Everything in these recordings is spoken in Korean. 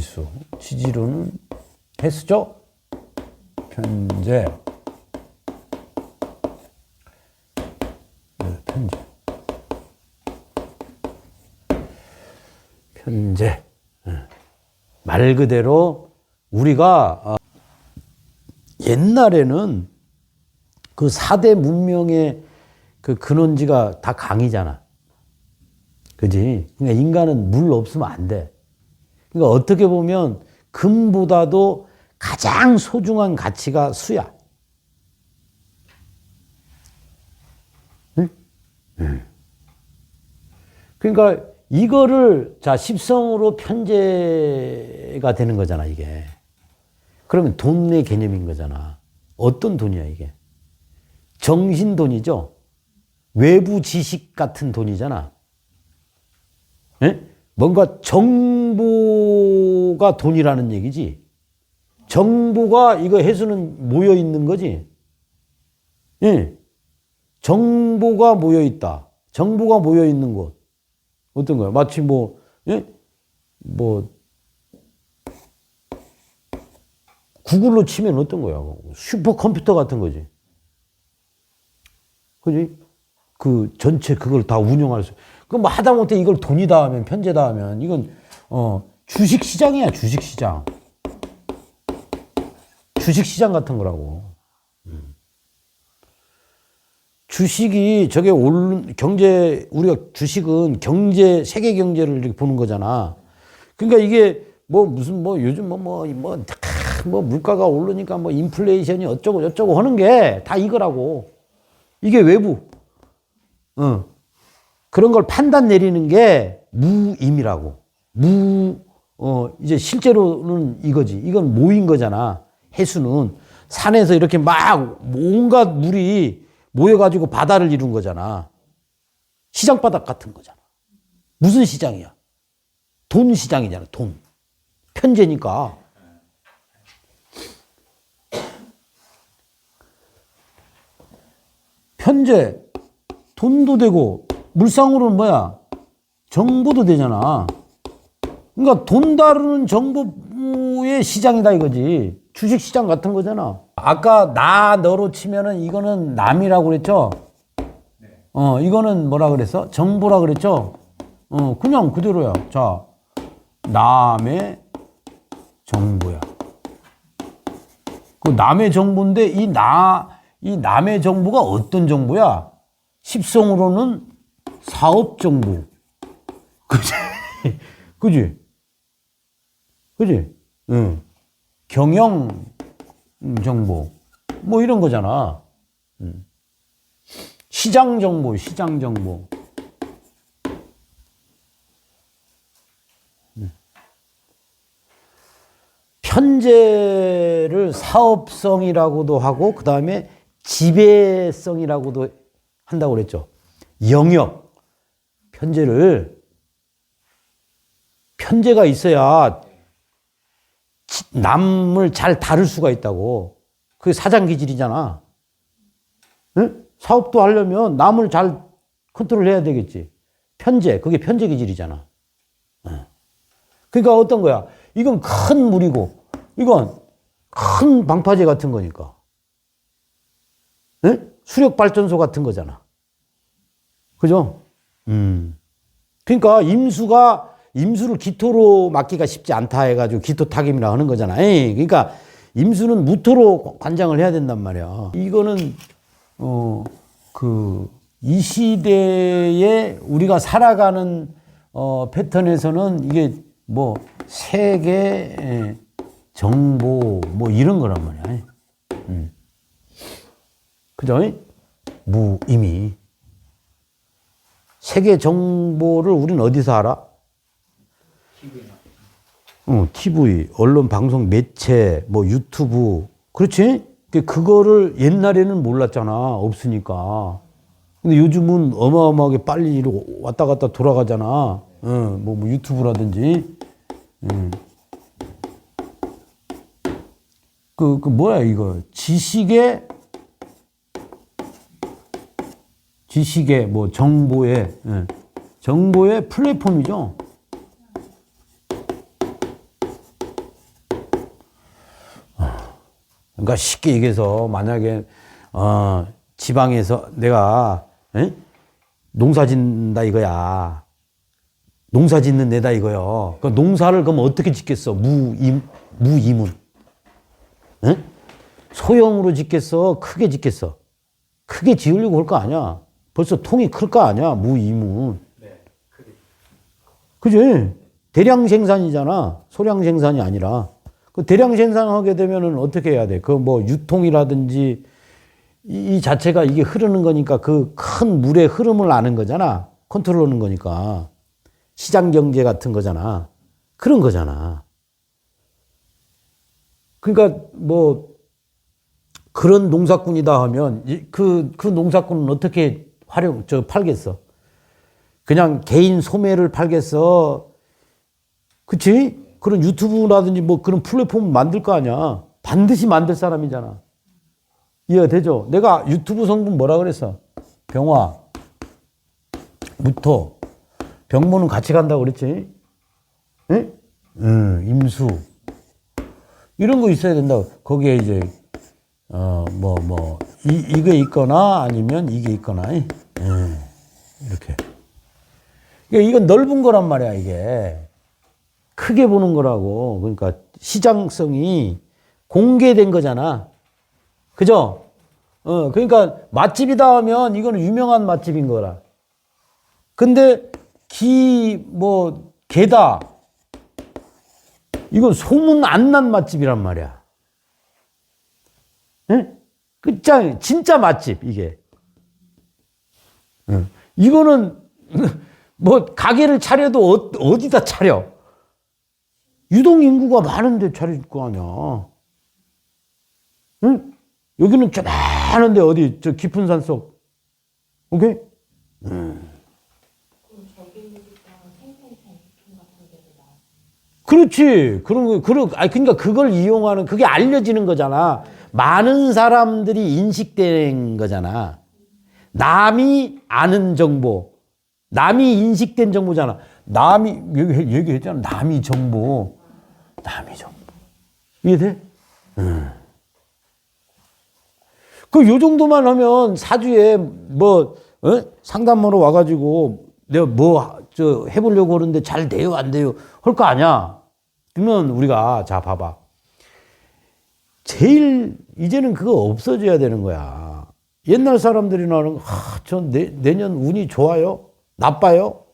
임수. 지지로는 횟수죠? 편제. 네, 편제. 편제. 예. 말 그대로 우리가 어, 옛날에는 그 4대 문명의 그 근원지가 다 강이잖아. 그지? 그러니까 인간은 물 없으면 안 돼. 그러니까 어떻게 보면 금보다도 가장 소중한 가치가 수야. 응? 응. 그러니까 이거를 자 십성으로 편제가 되는 거잖아 이게. 그러면 돈의 개념인 거잖아. 어떤 돈이야 이게? 정신 돈이죠. 외부 지식 같은 돈이잖아. 예? 뭔가 정보가 돈이라는 얘기지. 정보가 이거 해수는 모여 있는 거지. 예. 정보가 모여 있다. 정보가 모여 있는 곳. 어떤 거야? 마치 뭐, 예? 뭐, 구글로 치면 어떤 거야? 슈퍼컴퓨터 같은 거지. 그지? 그 전체 그걸 다 운영할 수. 그럼 뭐 하다못해 이걸 돈이다 하면 편제다 하면 이건 어 주식 시장이야 주식 시장. 주식 시장 같은 거라고. 음. 주식이 저게 오른 경제 우리가 주식은 경제 세계 경제를 이렇게 보는 거잖아. 그러니까 이게 뭐 무슨 뭐 요즘 뭐뭐뭐뭐 물가가 오르니까 뭐 인플레이션이 어쩌고 저쩌고 하는 게 다 이거라고. 이게 외부. 어. 그런 걸 판단 내리는 게 무임이라고. 무, 어, 이제 실제로는 이거지. 이건 모인 거잖아. 해수는. 산에서 이렇게 막 온갖 물이 모여가지고 바다를 이룬 거잖아. 시장바닥 같은 거잖아. 무슨 시장이야? 돈 시장이잖아, 돈. 편제니까. 편제, 돈도 되고, 물상으로는 뭐야? 정보도 되잖아. 그러니까 돈 다루는 정보의 시장이다 이거지. 주식 시장 같은 거잖아. 아까 나 너로 치면은 이거는 남이라고 그랬죠? 어, 이거는 뭐라 그랬어? 정보라 그랬죠? 어, 그냥 그대로야. 자, 남의 정보야. 그 남의 정보인데 이 나, 이 남의 정보가 어떤 정보야? 십성으로는 사업 정보. 그지? 그지? 그지? 응. 경영 정보. 뭐 이런 거잖아. 응. 시장 정보, 시장 정보. 편제를 사업성이라고도 하고, 그 다음에 지배성이라고도 한다고 그랬죠. 영역. 편제를, 편제가 있어야 남을 잘 다룰 수가 있다고. 그게 사장 기질이잖아. 응? 사업도 하려면 남을 잘 컨트롤 해야 되겠지. 편제, 그게 편제 기질이잖아. 그러니까 어떤 거야? 이건 큰 물이고, 이건 큰 방파제 같은 거니까. 응? 수력 발전소 같은 거잖아. 그죠? 음. 그러니까 임수가 임수를 기토로 맡기가 쉽지 않다 해가지고 기토 타김이라 하는 거잖아. 에이, 그러니까 임수는 무토로 관장을 해야 된단 말이야. 이거는 어 그 이 시대에 우리가 살아가는 어 패턴에서는 이게 뭐 세계 정보 뭐 이런 거란 말이야. 음. 그죠? 무임이 세계 정보를 우리는 어디서 알아? 어, TV, 언론 방송 매체, 뭐 유튜브, 그렇지? 그거를 옛날에는 몰랐잖아. 없으니까. 근데 요즘은 어마어마하게 빨리 왔다 갔다 돌아가잖아. 어, 뭐, 뭐 유튜브라든지. 음. 그, 그 뭐야 이거 지식의 지식의 뭐 정보의 예. 정보의 플랫폼이죠. 그러니까 쉽게 얘기해서 만약에 어, 지방에서 내가 예? 에? 농사진다 이거야. 농사짓는 내다 이거요. 그 농사를 그럼 어떻게 짓겠어? 무임 무임은 예? 소형으로 짓겠어? 크게 짓겠어? 크게 지으려고 할 거 아니야. 벌써 통이 클 거 아니야. 무임은. 그지? 대량 생산이잖아. 소량 생산이 아니라. 그 대량 생산하게 되면은 어떻게 해야 돼? 그 뭐 유통이라든지 이, 이 자체가 이게 흐르는 거니까 그 큰 물의 흐름을 아는 거잖아. 컨트롤 하는 거니까. 시장 경제 같은 거잖아. 그런 거잖아. 그러니까 뭐 그런 농사꾼이다 하면 이- 그, 그 농사꾼은 어떻게 활용, 저 팔겠어? 그냥 개인 소매를 팔겠어? 그치? 그런 유튜브라든지 뭐 그런 플랫폼 만들 거 아니야. 반드시 만들 사람이잖아. 이해가 되죠? 내가 유튜브 성분 뭐라 그랬어? 병화, 무토, 병모는 같이 간다고 그랬지? 응? 응, 임수. 이런 거 있어야 된다고. 거기에 이제, 어, 뭐, 뭐, 이, 이게 있거나 아니면 이게 있거나, 예, 이렇게. 그러니까 이건 넓은 거란 말이야, 이게. 크게 보는 거라고. 그러니까 시장성이 공개된 거잖아. 그죠? 어, 그러니까 맛집이다 하면 이거는 유명한 맛집인 거라. 근데 기, 뭐, 게다. 이건 소문 안 난 맛집이란 말이야. 응? 그, 짱, 진짜 맛집, 이게. 응. 이거는, 뭐, 가게를 차려도 어, 어디다 차려? 유동 인구가 많은데 차릴 거 아니야. 응? 여기는 쪼만한데 어디, 저 깊은 산 속. 오케이? 그렇지. 그런 거, 그런, 아니, 그러니까 그걸 이용하는, 그게 알려지는 거잖아. 많은 사람들이 인식된 거잖아. 남이 아는 정보. 남이 인식된 정보잖아. 남이, 얘기- 얘기했잖아. 남이 정보. 남이 정보. 이해돼? 그요 정도만 하면 사주에 뭐 어? 상담하러 와가지고 내가 뭐 저 해보려고 하는데 잘 돼요 안 돼요 할 거 아니야. 그러면 우리가 자 봐봐. 제일 이제는 그거 없어져야 되는 거야. 옛날 사람들이 나는 아, 저 내, 내년 운이 좋아요? 나빠요?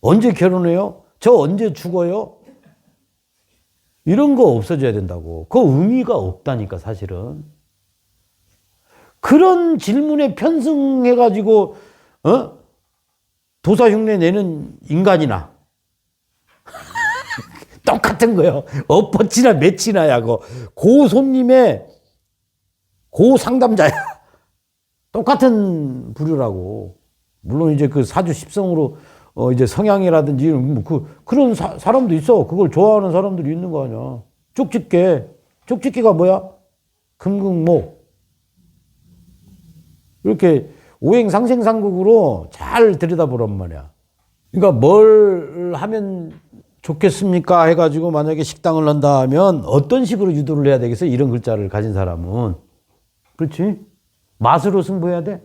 언제 결혼해요? 저 언제 죽어요? 이런 거 없어져야 된다고. 그 의미가 없다니까 사실은. 그런 질문에 편승해가지고, 어? 도사 흉내 내는 인간이나. 똑같은 거요. 엎어치나 매치나야, 고, 고 손님의 고 상담자야. 똑같은 부류라고. 물론 이제 그 사주 십성으로, 어, 이제 성향이라든지, 뭐 그, 그런 사, 사람도 있어. 그걸 좋아하는 사람들이 있는 거 아니야. 쪽집게. 쪽집게가 뭐야? 금극목. 이렇게 오행상생상극으로 잘 들여다보란 말이야. 그러니까 뭘 하면 좋겠습니까? 해가지고 만약에 식당을 한다 하면 어떤 식으로 유도를 해야 되겠어? 이런 글자를 가진 사람은. 그렇지? 맛으로 승부해야 돼?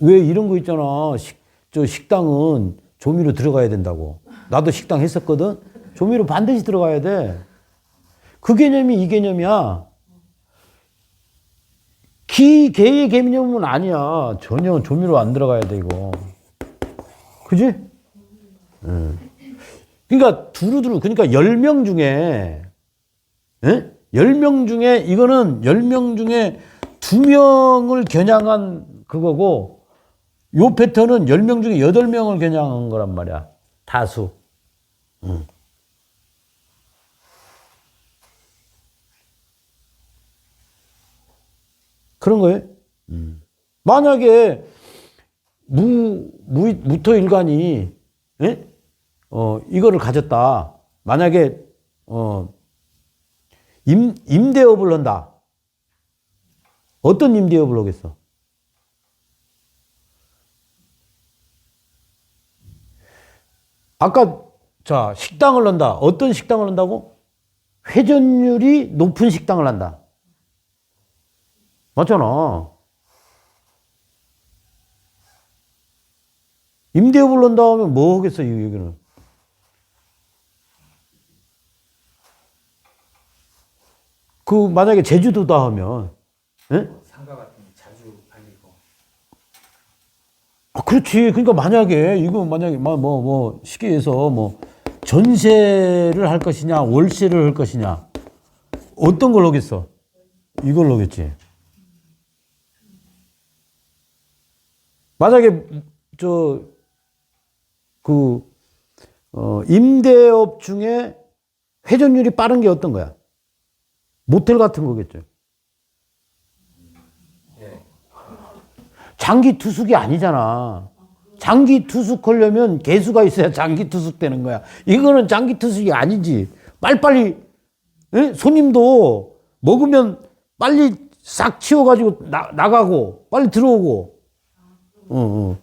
왜 이런 거 있잖아. 식, 저 식당은 조미료 들어가야 된다고. 나도 식당 했었거든? 조미료 반드시 들어가야 돼. 그 개념이 이 개념이야. 기, 개의 개념은 아니야. 전혀 조미료 안 들어가야 돼, 이거. 그지? 응. 그러니까 두루두루, 그러니까 10명 중에, 예? 10명 중에, 이거는 10명 중에 2명을 겨냥한 그거고, 요 패턴은 10명 중에 8명을 겨냥한 거란 말이야. 다수. 응. 그런 거예요. 만약에 무, 무, 무토일간이, 예? 어, 이거를 가졌다. 만약에, 어, 임, 임대업을 한다. 어떤 임대업을 하겠어? 아까, 자, 식당을 한다. 어떤 식당을 한다고? 회전율이 높은 식당을 한다. 맞잖아. 임대업을 넣는다 하면 뭐 하겠어, 이 여기는. 그, 만약에 제주도다 하면, 예? 상가 같은 게 자주 팔리고 아, 그렇지. 그러니까 만약에, 이거 만약에, 뭐, 뭐, 뭐, 쉽게 해서 뭐, 전세를 할 것이냐, 월세를 할 것이냐, 어떤 걸 하겠어? 이걸 하겠지. 만약에, 저, 그, 어, 임대업 중에 회전율이 빠른 게 어떤 거야? 모텔 같은 거겠죠. 예. 장기 투숙이 아니잖아. 장기 투숙하려면 개수가 있어야 장기 투숙 되는 거야. 이거는 장기 투숙이 아니지. 빨리빨리, 예? 손님도 먹으면 빨리 싹 치워가지고 나, 나가고, 빨리 들어오고. 어, 어.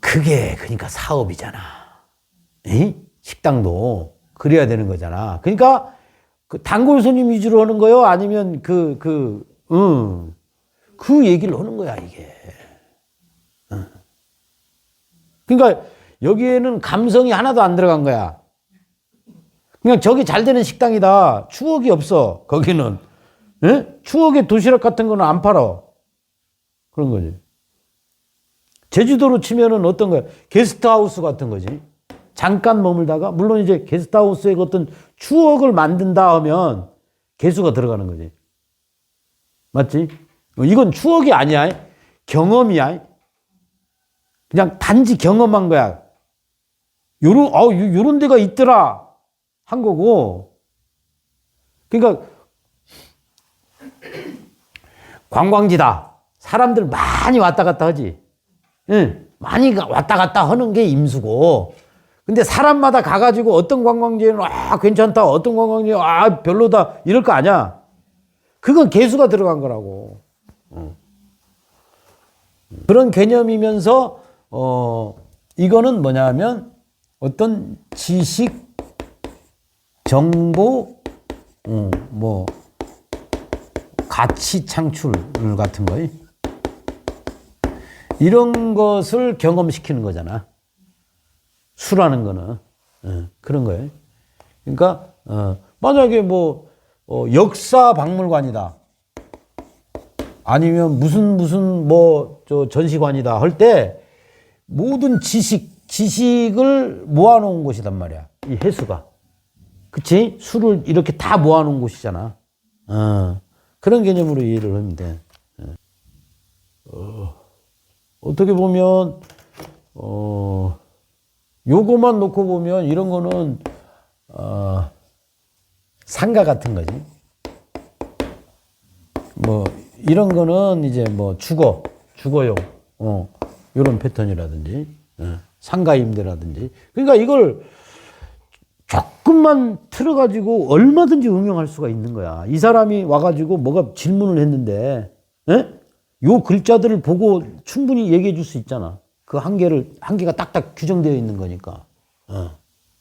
그게 그러니까 사업이잖아. 에? 식당도 그래야 되는 거잖아. 그러니까 그 단골 손님 위주로 하는 거요? 아니면 그, 그, 응. 그 얘기를 하는 거야, 이게. 응. 그러니까 여기에는 감성이 하나도 안 들어간 거야. 그냥 저기 잘 되는 식당이다. 추억이 없어, 거기는. 예? 추억의 도시락 같은 거는 안 팔아. 그런 거지. 제주도로 치면은 어떤 거야? 게스트하우스 같은 거지. 잠깐 머물다가, 물론 이제 게스트하우스의 어떤 추억을 만든다 하면 개수가 들어가는 거지. 맞지? 이건 추억이 아니야. 경험이야. 그냥 단지 경험한 거야. 요런, 어, 요- 요런 데가 있더라. 한 거고. 그러니까, 관광지다. 사람들 많이 왔다 갔다 하지. 응, 많이 가- 왔다 갔다 하는 게 임수고. 근데 사람마다 가가지고 어떤 관광지에는 아, 괜찮다. 어떤 관광지에 아, 별로다. 이럴 거 아니야. 그건 개수가 들어간 거라고. 어. 그런 개념이면서, 어, 이거는 뭐냐면 어떤 지식, 정보, 어, 뭐, 가치 창출 같은 거예요. 이런 것을 경험시키는 거잖아. 수라는 거는. 어, 그런 거예요. 그러니까, 어, 만약에 뭐, 어, 역사 박물관이다. 아니면 무슨 무슨 뭐, 저 전시관이다 할 때 모든 지식, 지식을 모아놓은 곳이단 말이야. 이 해수가. 그치? 수를 이렇게 다 모아놓은 곳이잖아. 어, 그런 개념으로 이해를 하면 돼. 어떻게 보면 어 요거만 놓고 보면 이런 거는 어 상가 같은 거지. 뭐 이런 거는 이제 뭐 주거 주거용 어 요런 패턴이라든지 어, 상가 임대라든지 그러니까 이걸 조금만 틀어가지고 얼마든지 응용할 수가 있는 거야. 이 사람이 와가지고 뭐가 질문을 했는데, 에? 요 글자들을 보고 충분히 얘기해 줄 수 있잖아. 그 한계를, 한계가 딱딱 규정되어 있는 거니까. 어,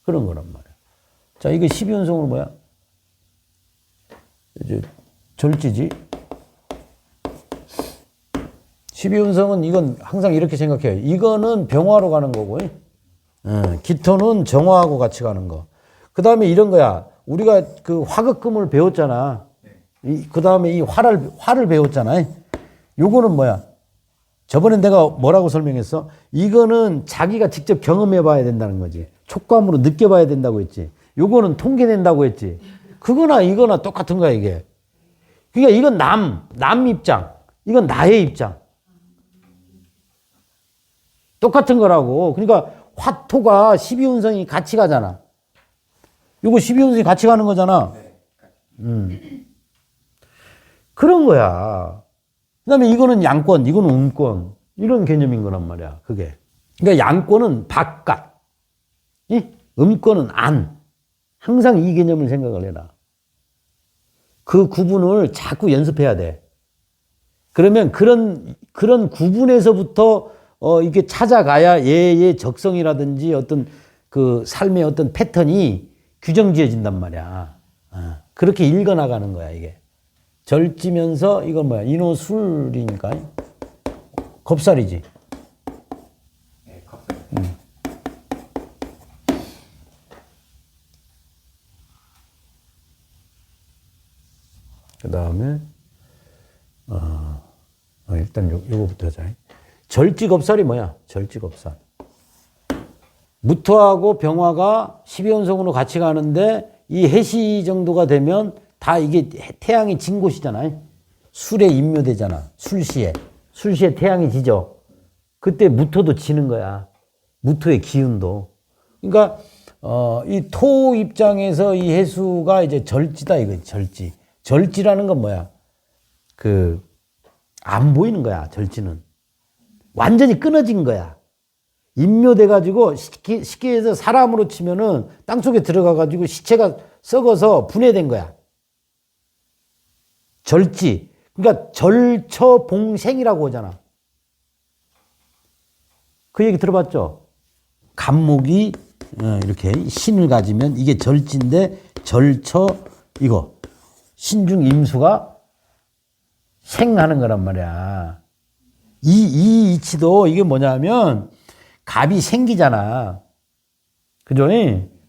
그런 거란 말이야. 자, 이게 12연성으로 뭐야? 이제 절지지. 12연성은 이건 항상 이렇게 생각해요. 이거는 병화로 가는 거고, 어, 기토는 정화하고 같이 가는 거. 그 다음에 이런 거야. 우리가 그 화극금을 배웠잖아. 그 다음에 이 화를, 화를 배웠잖아. 요거는 뭐야? 저번에 내가 뭐라고 설명했어? 이거는 자기가 직접 경험해 봐야 된다는 거지. 촉감으로 느껴봐야 된다고 했지. 요거는 통계낸다고 했지. 그거나 이거나 똑같은 거야, 이게. 그러니까 이건 남, 남 입장. 이건 나의 입장. 똑같은 거라고. 그러니까 화토가 12운성이 같이 가잖아. 요거 12운성이 같이 가는 거잖아. 음. 그런 거야. 그 다음에 이거는 양권, 이거는 음권. 이런 개념인 거란 말이야, 그게. 그러니까 양권은 바깥, 이? 음권은 안. 항상 이 개념을 생각을 해라. 그 구분을 자꾸 연습해야 돼. 그러면 그런, 그런 구분에서부터 어, 이게 찾아가야 얘의 적성이라든지 어떤 그 삶의 어떤 패턴이 규정 지어진단 말이야. 그렇게 읽어 나가는 거야 이게. 절지면서 이건 뭐야? 인호술이니까 겁살이지. 예, 겁살. 그 다음에 어, 어, 일단 요, 요거부터 하자. 절지겁살이 뭐야? 절지겁살. 무토하고 병화가 12연성으로 같이 가는데 이 해시 정도가 되면 다 이게 해- 태양이 진 곳이잖아요. 술에 임묘되잖아. 술시에. 술시에 태양이 지죠. 그때 무토도 지는 거야. 무토의 기운도. 그러니까 어, 이 토 입장에서 이 해수가 이제 절지다 이거 절지. 절지라는 건 뭐야? 그 안 보이는 거야. 절지는 완전히 끊어진 거야. 임묘돼 가지고 쉽게 해서 사람으로 치면은 땅 속에 들어가 가지고 시체가 썩어서 분해된 거야. 절지. 그러니까 절처봉생이라고 하잖아. 그 얘기 들어봤죠? 간목이 어, 이렇게 신을 가지면 이게 절지인데 절처 이거 신중 임수가 생하는 거란 말이야. 이, 이 이치도 이게 뭐냐면 갑이 생기잖아. 그죠?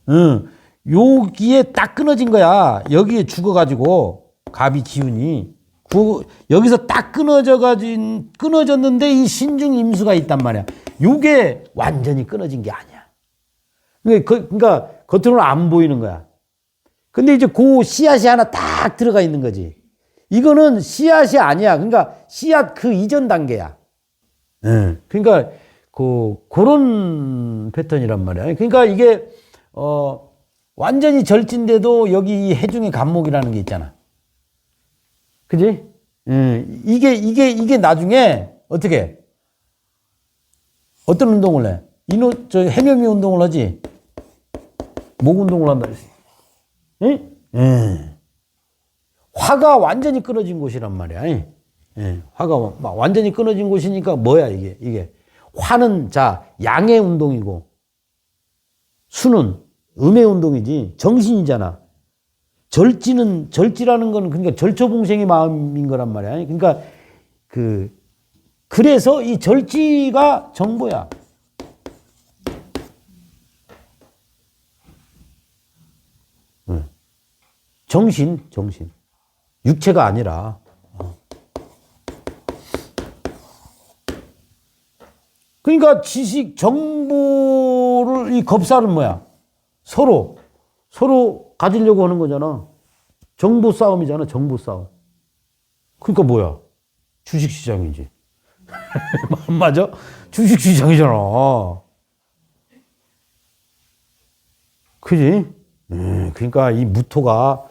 응. 여기에 딱 끊어진 거야. 여기에 죽어가지고 갑이 기운이. 그, 여기서 딱 끊어져 가진, 끊어졌는데 이 신중 임수가 있단 말이야. 요게 완전히 끊어진 게 아니야. 그러니까, 겉으로는 안 보이는 거야. 근데 이제 그 씨앗이 하나 딱 들어가 있는 거지. 이거는 씨앗이 아니야. 그러니까 씨앗 그 이전 단계야. 예. 그러니까 그 그런 패턴이란 말이야. 그러니까 이게 어 완전히 절진데도 여기 이 해중의 간목이라는 게 있잖아. 그지? 예. 이게 이게 이게 나중에 어떻게 어떤 운동을 해? 이노 저 해묘미 운동을 하지. 목 운동을 한다 그랬어. 예? 예. 화가 완전히 끊어진 곳이란 말이야. 예. 화가 막 완전히 끊어진 곳이니까 뭐야 이게 이게 화는 자 양의 운동이고 수는 음의 운동이지 정신이잖아. 절지는 절지라는 거는 그러니까 절처봉생의 마음인 거란 말이야. 그러니까 그 그래서 이 절지가 정보야. 응. 정신, 정신. 육체가 아니라. 어. 그러니까 지식, 정보를, 이 겁살은 뭐야? 서로, 서로 가지려고 하는 거잖아. 정보 싸움이잖아, 정보 싸움. 그러니까 뭐야? 주식 시장이지. 맞아? 주식 시장이잖아. 그지? 음, 그러니까 이 무토가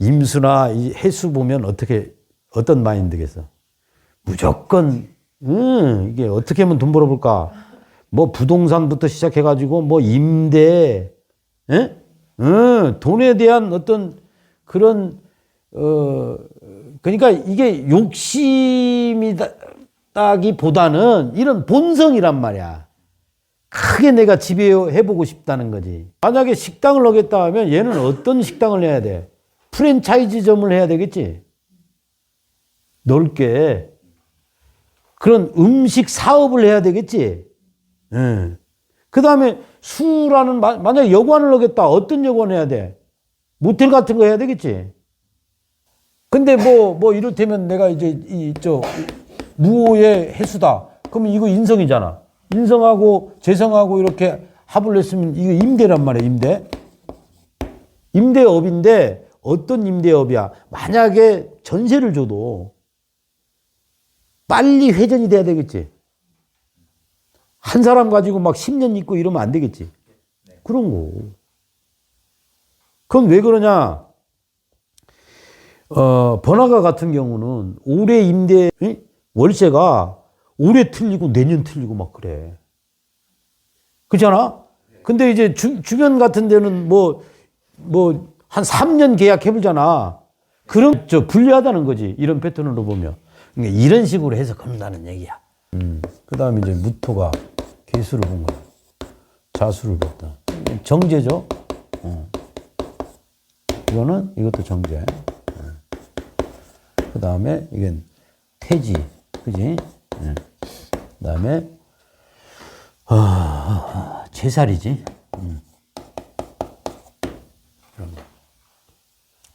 임수나 이 해수 보면 어떻게 어떤 마인드겠어? 무조건 음, 이게 어떻게 하면 돈 벌어볼까? 뭐 부동산부터 시작해가지고 뭐 임대, 예? 음, 돈에 대한 어떤 그런 어 그러니까 이게 욕심이다기보다는 이런 본성이란 말이야. 크게 내가 지배해 보고 싶다는 거지. 만약에 식당을 하겠다 하면 얘는 어떤 식당을 해야 돼? 프랜차이즈점을 해야 되겠지. 넓게. 그런 음식 사업을 해야 되겠지. 예. 그 다음에 수라는, 마- 만약에 여관을 하겠다. 어떤 여관 해야 돼? 모텔 같은 거 해야 되겠지. 근데 뭐, 뭐 이를테면 내가 이제 이, 저, 무호의 해수다. 그러면 이거 인성이잖아. 인성하고 재성하고 이렇게 합을 했으면 이거 임대란 말이야, 임대. 임대업인데 어떤 임대업이야? 만약에 전세를 줘도 빨리 회전이 돼야 되겠지. 한 사람 가지고 막 10년 있고 이러면 안 되겠지. 그런 거. 그건 왜 그러냐? 어, 번화가 같은 경우는 올해 임대 에? 월세가 올해 틀리고 내년 틀리고 막 그래. 그잖아? 근데 이제 주, 주변 같은 데는 뭐, 뭐, 한 3년 계약해보잖아. 그럼 저 불리하다는 거지. 이런 패턴으로 보면. 그러니까 이런 식으로 해서 그런다는 얘기야. 음. 그 다음에 이제 무토가 개수를 본 거야. 자수를 봤다. 정제죠? 어. 이거는 이것도 정제. 그 다음에 이건 태지, 그지? 그 다음에 아, 제살이지. 음.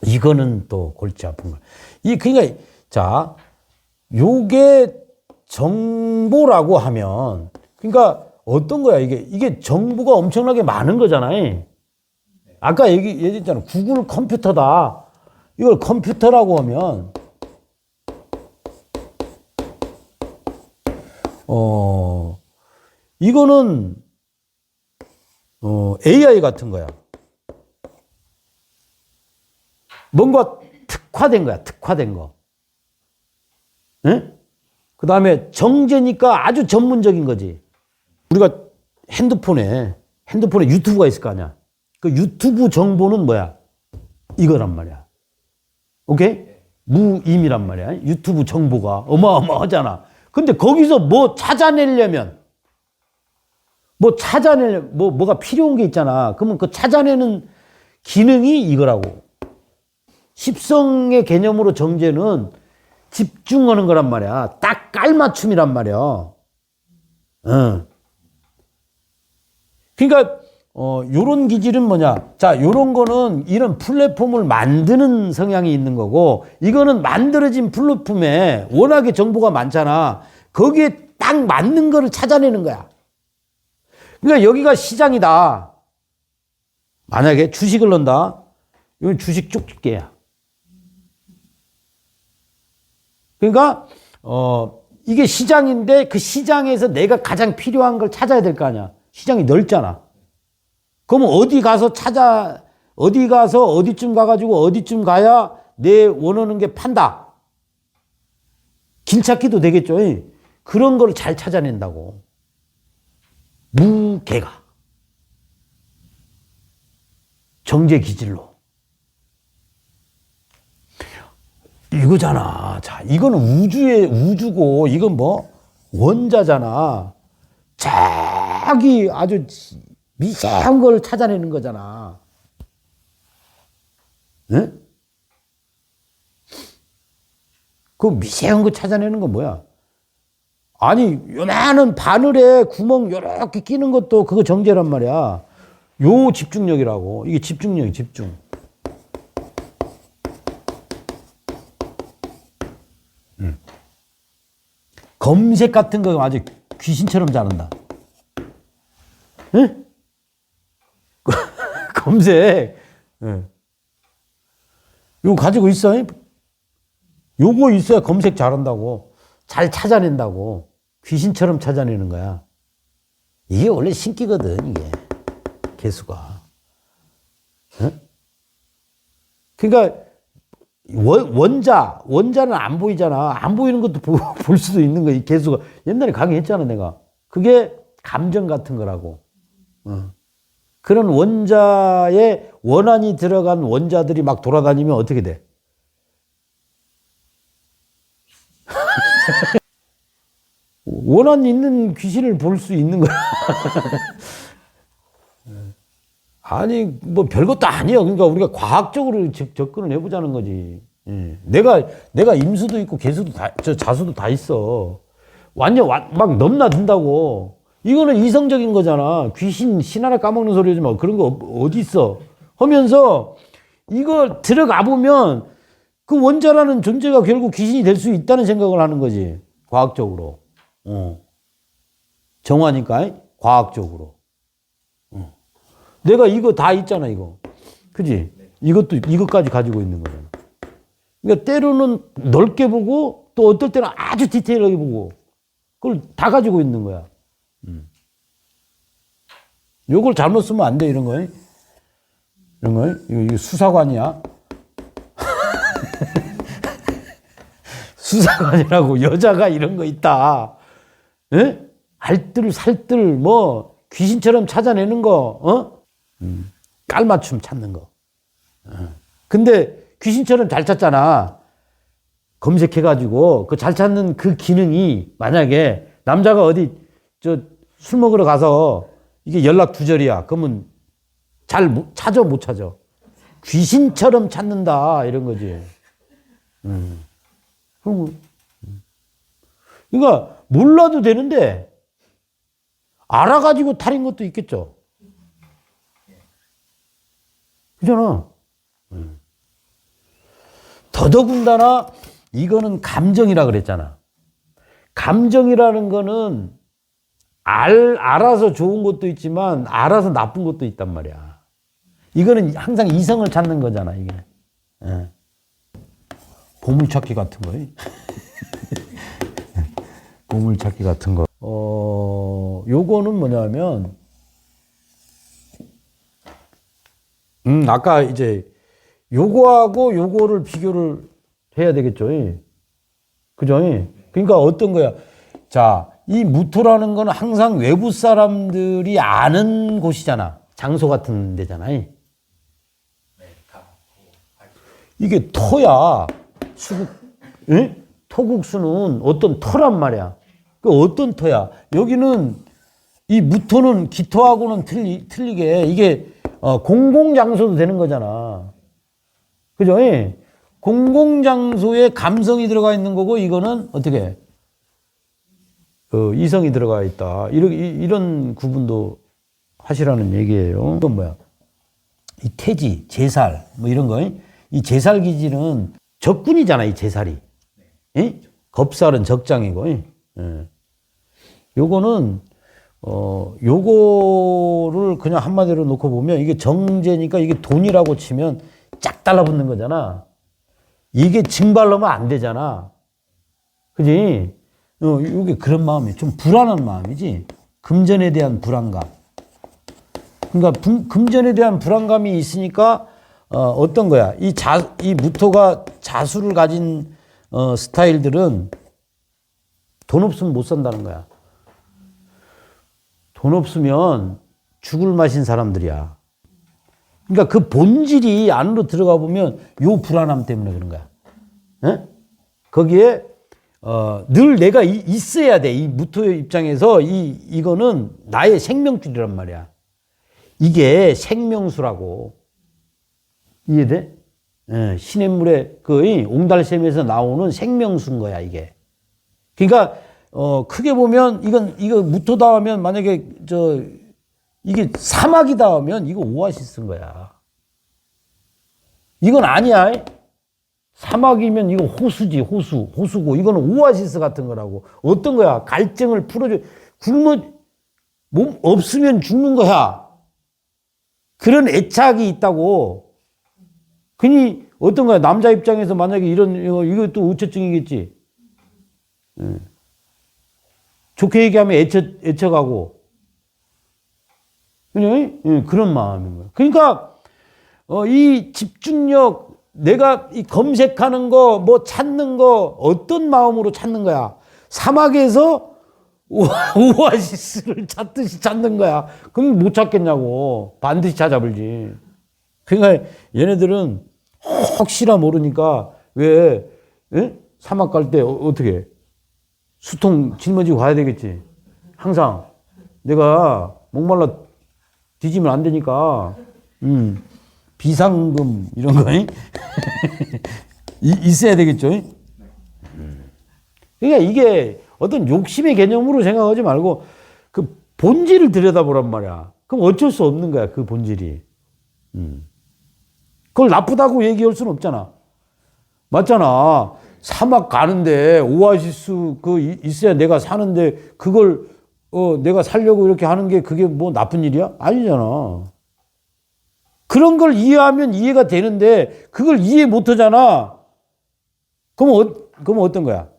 이거는 또 골치 아픈 거. 이 그러니까 자, 요게 정보라고 하면 그러니까 어떤 거야 이게 이게 정보가 엄청나게 많은 거잖아요. 아까 얘기 얘기했잖아. 구글 컴퓨터다. 이걸 컴퓨터라고 하면 어 이거는 어 AI 같은 거야. 뭔가 특화된 거야. 특화된 거. 응? 그 다음에 정제니까 아주 전문적인 거지. 우리가 핸드폰에, 핸드폰에 유튜브가 있을 거 아니야. 그 유튜브 정보는 뭐야? 이거란 말이야. 오케이? 무임이란 말이야. 유튜브 정보가 어마어마하잖아. 근데 거기서 뭐 찾아내려면, 뭐 찾아내려면, 뭐, 뭐가 필요한 게 있잖아. 그러면 그 찾아내는 기능이 이거라고. 십성의 개념으로 정제는 집중하는 거란 말이야. 딱 깔맞춤이란 말이야. 응. 그러니까 어 요런 기질은 뭐냐? 자, 요런 거는 이런 플랫폼을 만드는 성향이 있는 거고 이거는 만들어진 플랫폼에 워낙에 정보가 많잖아. 거기에 딱 맞는 거를 찾아내는 거야. 그러니까 여기가 시장이다. 만약에 주식을 넣는다. 이건 주식 쪽집게야. 그러니까 어 이게 시장인데 그 시장에서 내가 가장 필요한 걸 찾아야 될 거 아니야. 시장이 넓잖아. 그러면 어디 가서 찾아 어디 가서 어디쯤 가가지고 어디쯤 가야 내 원하는 게 판다. 길 찾기도 되겠죠. 그런 걸잘 찾아낸다고. 무게가 정제 기질로. 이거잖아. 자, 이거는 우주의 우주고 이건 뭐 원자잖아. 자 기 아주 미세한 걸 찾아내는 거잖아. 응? 그 미세한 거 찾아내는 건 뭐야? 아니, 요만한 바늘에 구멍 요렇게 끼는 것도 그거 정제란 말이야. 요 집중력이라고. 이게 집중력이 집중. 검색 같은 거 아주 귀신처럼 잘한다. 응? 검색. 응. 이거 가지고 있어? 요거 있어야 검색 잘한다고. 잘 찾아낸다고. 귀신처럼 찾아내는 거야. 이게 원래 신기거든, 이게. 개수가. 응? 그러니까 원, 원자, 원자는 안 보이잖아. 안 보이는 것도 보, 볼 수도 있는 거야, 이 개수가. 옛날에 강의했잖아, 내가. 그게 감정 같은 거라고. 어. 그런 원자에 원한이 들어간 원자들이 막 돌아다니면 어떻게 돼? 원한 있는 귀신을 볼 수 있는 거야. 아니 뭐 별것도 아니에요. 그러니까 우리가 과학적으로 접- 접근을 해보자는 거지. 예. 내가 내가 임수도 있고 개수도 다, 저 자수도 다 있어. 완전 와- 막 넘나든다고. 이거는 이성적인 거잖아. 귀신 신하나 까먹는 소리 하지 마. 그런 거 어- 어디 있어? 하면서 이거 들어가 보면 그 원자라는 존재가 결국 귀신이 될 수 있다는 생각을 하는 거지. 과학적으로. 어. 정화니까 과학적으로. 어. 내가 이거 다 있잖아, 이거. 그지? 이것도, 이것까지 가지고 있는 거잖아. 그러니까 때로는 넓게 보고 또 어떨 때는 아주 디테일하게 보고 그걸 다 가지고 있는 거야. 음. 요걸 잘못 쓰면 안 돼, 이런 거. 이런 거. 이거, 이거 수사관이야. 수사관이라고 여자가 이런 거 있다. 예? 알뜰, 살뜰, 뭐, 귀신처럼 찾아내는 거, 어? 음, 깔맞춤 찾는 거. 어. 근데 귀신처럼 잘 찾잖아. 검색해가지고, 그 잘 찾는 그 기능이 만약에 남자가 어디, 저, 술 먹으러 가서 이게 연락 두절이야. 그러면 잘 못- 찾아, 못 찾아? 귀신처럼 찾는다 이런 거지. 음. 그럼 음. 그러니까 몰라도 되는데 알아가지고 탈인 것도 있겠죠. 그잖아. 음. 더더군다나 이거는 감정이라 그랬잖아. 감정이라는 거는 알, 알아서 좋은 것도 있지만 알아서 나쁜 것도 있단 말이야. 이거는 항상 이성을 찾는 거잖아, 이게. 예. 보물찾기 같은 거. 보물찾기 같은 거. 어, 요거는 뭐냐면, 음, 아까 이제 요거하고 요거를 비교를 해야 되겠죠. 예. 그죠? 예. 그러니까 어떤 거야. 자, 이 무토라는 건 항상 외부 사람들이 아는 곳이잖아. 장소 같은 데잖아. 이게 터야. 수국, 예? 토국수는 어떤 터란 말이야. 그 어떤 터야. 여기는 이 무토는 기토하고는 틀리, 틀리게 이게 어, 공공장소도 되는 거잖아. 그죠? 예? 공공장소에 감성이 들어가 있는 거고 이거는 어떻게 어, 이성이 들어가 있다. 이런, 이- 이런 구분도 하시라는 얘기예요. 이건 뭐야? 이 태지, 제살, 뭐 이런 거. 이 제살 기지는 적군이잖아, 이 제살이. 예? 겁살은 적장이고. 예. 요거는, 어, 요거를 그냥 한마디로 놓고 보면 이게 정제니까 이게 돈이라고 치면 쫙 달라붙는 거잖아. 이게 증발하면 안 되잖아. 그지? 어, 이게 그런 마음이 좀 불안한 마음이지. 금전에 대한 불안감. 그러니까 분- 금전에 대한 불안감이 있으니까 어, 떤 거야? 이 자, 이 무토가 자수를 가진 어, 스타일들은 돈 없으면 못 산다는 거야. 돈 없으면 죽을 맛인 사람들이야. 그러니까 그 본질이 안으로 들어가 보면 요 불안함 때문에 그런 거야. 예? 거기에 어, 늘 내가 이- 있어야 돼. 이 무토의 입장에서 이 이거는 나의 생명줄이란 말이야. 이게 생명수라고 이해돼? 예, 시냇물에 그이 옹달샘에서 나오는 생명수인 거야 이게. 그러니까 어 크게 보면 이건 이거 무토다 하면 만약에 저 이게 사막이다 하면 이거 오아시스인 거야. 이건 아니야. 사막이면 이거 호수지 호수 호수고. 이거는 오아시스 같은 거라고. 어떤 거야? 갈증을 풀어줘. 굶어 몸 없으면 죽는 거야. 그런 애착이 있다고. 그니 어떤 거야? 남자 입장에서 만약에 이런 이거 이것도 우체증이겠지. 예. 좋게 얘기하면 애처 애처가고. 그냥 예, 그런 마음인 거야. 그러니까 어, 이 집중력 내가 이 검색하는 거, 뭐 찾는 거, 어떤 마음으로 찾는 거야? 사막에서 오아- 오아시스를 찾듯이 찾는 거야. 그럼 못 찾겠냐고. 반드시 찾아볼지. 그러니까 얘네들은 혹시나 모르니까 왜, 예? 사막 갈 때 어, 떻게 수통 짊어지고 가야 되겠지. 항상 내가 목말라 뒤지면 안 되니까, 음. 비상금 이런 거 이- 있어야 되겠죠. 그러니까 이게 어떤 욕심의 개념으로 생각하지 말고 그 본질을 들여다보란 말이야. 그럼 어쩔 수 없는 거야 그 본질이. 음. 그걸 나쁘다고 얘기할 수는 없잖아. 맞잖아. 사막 가는데 오아시스 그 이- 있어야 내가 사는데 그걸 어 내가 살려고 이렇게 하는 게 그게 뭐 나쁜 일이야? 아니잖아. 그런 걸 이해하면 이해가 되는데 그걸 이해 못 하잖아. 그럼 어, 그럼 어떤 거야?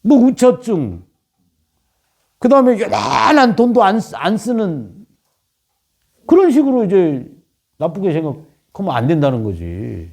뭐 우처증. 그 다음에 요만한 돈도 안, 쓰- 안 쓰는 그런 식으로 이제 나쁘게 생각하면 안 된다는 거지.